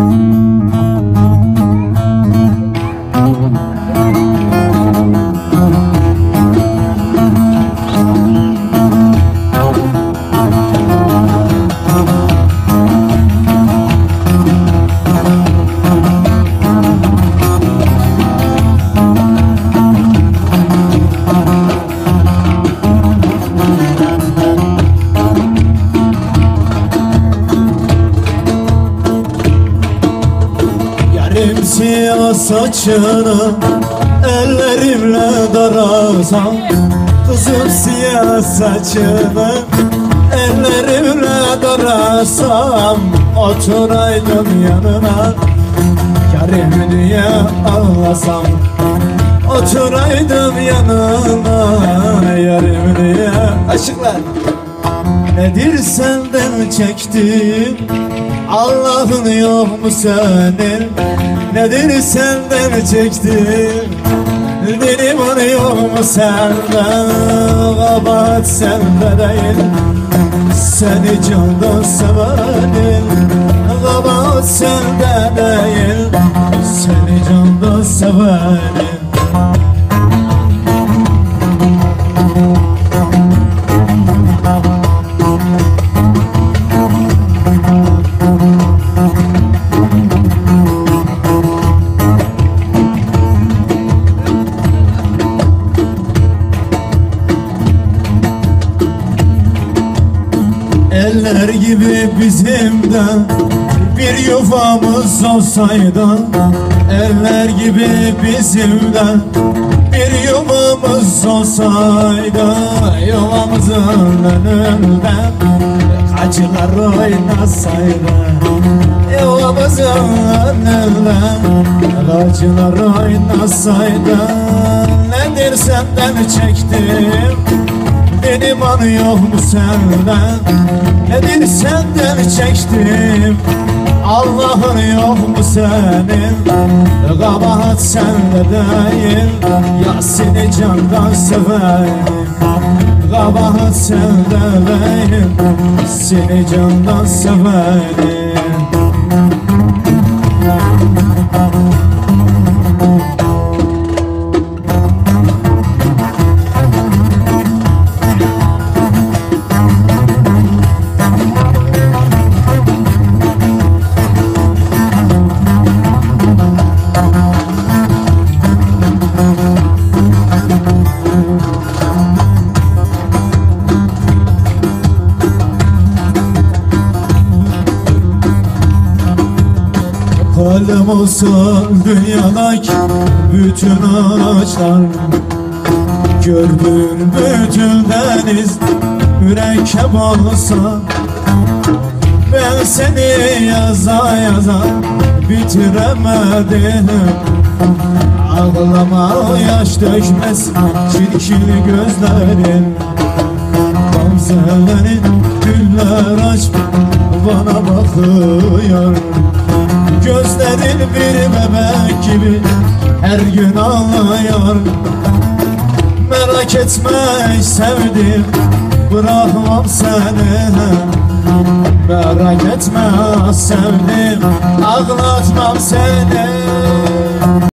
Bye. Yarim siyah saçını ellerimle darasam Kızım siyah saçını ellerimle darasam Oturaydım yanına Yarim diye ağlasam. Oturaydım yanına Yarim diye Aşıklar. Nedir senden çektim Allah'ın yok mu senin Nedir senden çektim. Yok mu senden? Kabahat sende değil. Seni candan severim. Kabahat sende değil. Seni candan severim Eller gibi bizim de bir yuvamız olsaydı Eller gibi bizim de bir yuvamız olsaydı. Yuvamızın önünde kaçılar oynasaydı Yuvamızın önünde kaçılar oynasaydı. Nedir senden çektim benim an yok mu senden? Nedir senden çektim? Allah'ın yok mu senin? Kabahat sende değil. Ya seni candan severim. Kabahat sende değil. Seni candan severim Halim olsun dünyadaki bütün ağaçlar. Gördüğün bütün deniz mürekkep olsa. Ben seni yaza yaza bitiremedim. Ağlama yaş dökmez çirkin gözlerin. Gamzelerin güller aç bana bakıyor Gözlerin bir bebek gibi. Her gün ağlıyor. Merak etme sevdim. Bırakmam seni. Merak etme sevdim. Ağlatmam seni